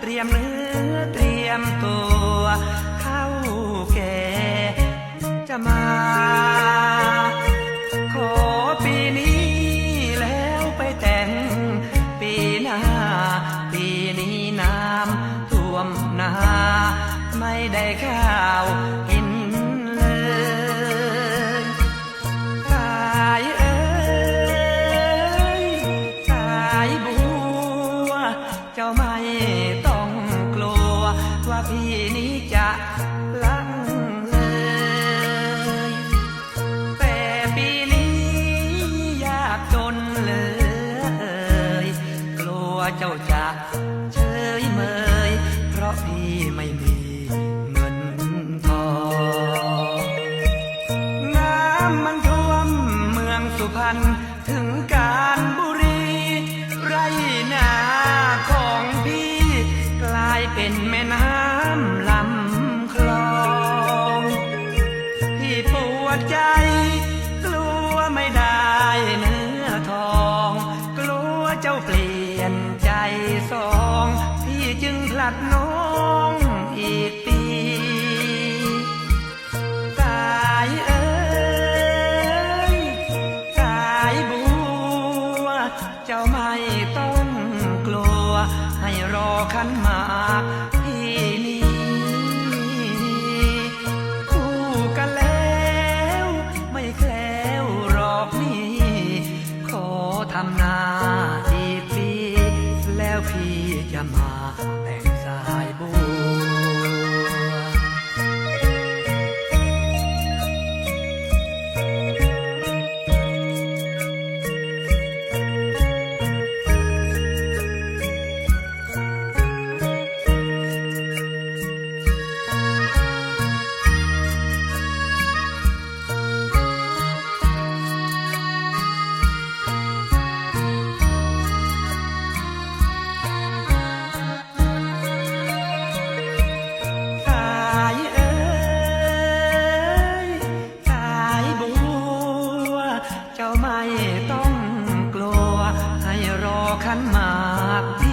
เตรียมเนื้อเตรียมตัวเข้าแก่จะมาขอปีนี้แล้วไปแต่งปีหน้า ปีนี้น้ำท่วมนา ไม่ได้ข้าว ไม่ต้องกลัว ว่าพี่นี้จะลังเลย แต่ปีนี้ยากจนเลย กลัวเจ้าจะเฉยเมย เพราะพี่ไม่มีเงินทองน้ำมันท่วมเมืองสุพรรณถึงการบุรีไร ปวดใจ กลัวไม่ได้เนื้อทอง กลัวเจ้าเปลี่ยนใจสอง พี่จึงผลัดน้องอีกปีสายเอ้ยสายบัว เจ้าไม่ต้องกลัว ให้รอขันหมากำน ขันมาก